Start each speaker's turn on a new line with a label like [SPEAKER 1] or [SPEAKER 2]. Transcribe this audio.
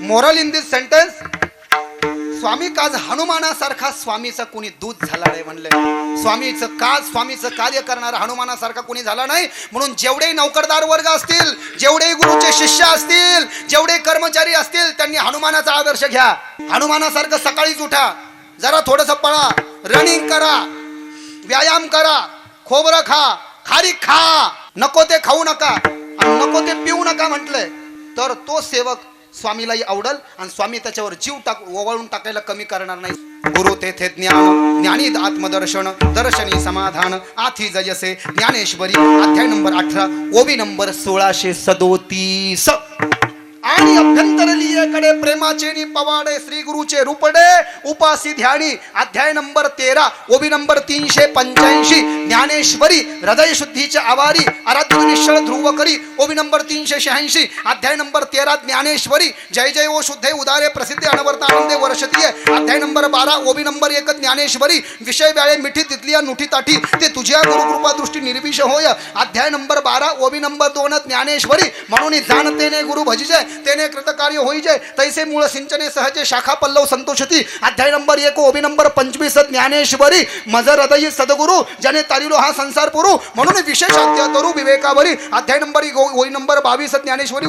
[SPEAKER 1] Moral in this sentence स्वामी काज हनुमानासारखा स्वामीचा कोणी दूध झाला नाही म्हणलं. स्वामीचं काज स्वामीचं कार्य करणारा हनुमानासारखा कोणी झाला नाही म्हणून जेवढे नौकरदार वर्ग असतील जेवढे गुरुचे शिष्य असतील जेवढे कर्मचारी असतील त्यांनी हनुमानाचा आदर्श घ्या. हनुमानासारखं सकाळीच उठा. जरा थोडस पळा. रनिंग करा. व्यायाम करा. खोबरं खा. खारी खा. नको ते खाऊ नका. आणि नको ते पिऊ नका म्हटलंय तर तो सेवक स्वामीलाही आवडल आणि स्वामी त्याच्यावर जीव टाक ओवाळून टाकायला कमी करणार नाही. गुरु तेथे ज्ञान ज्ञानी आत्मदर्शन दर्शनी समाधान आथी जयसे ज्ञानेश्वरी. अध्याय नंबर अठरा ओबी नंबर सोळाशे सदोतीस. आणि अभ्यंतरलीयकडे प्रेमाचे पवाडे श्री गुरुचे रूपडे. उपासी ध्यानी अध्याय नंबर तेरा ओबी नंबर तीनशे पंच्याऐंशी ज्ञानेश्वरी हृदय शुद्धीच्या आवारी आराध्य निश्चळ ध्रुव करी ओबी नंबर तीनशे शहाऐंशी अध्याय नंबर तेरा ज्ञानेश्वरी जय जय ओ शुद्धे उदारे प्रसिद्ध अनवर्त आनंदे वर्षतीय अध्याय नंबर बारा ओबी नंबर एक ज्ञानेश्वरी विषय व्याळे मिठी तिथली नुठी ताठी ते तुझ्या गुरुकृपा दृष्टी निर्विष होय. अध्याय नंबर बारा ओबी नंबर दोन ज्ञानेश्वरी म्हणून जाणतेने गुरु भजिजय तेने कृतकार्य होईजय तैसे मूळ सिंचने सहजे शाखा पल्लव संतोषती. अध्याय नंबर एक ओबी नंबर पंचवीस ज्ञानेश्वरी मज हृदय सदगुरु ज्याने तारिलो हा संसार पुरू म्हणून विशेष तरू विवेकावरी. अध्याय नंबर ओई नंबर बावीस ज्ञानेश्वरी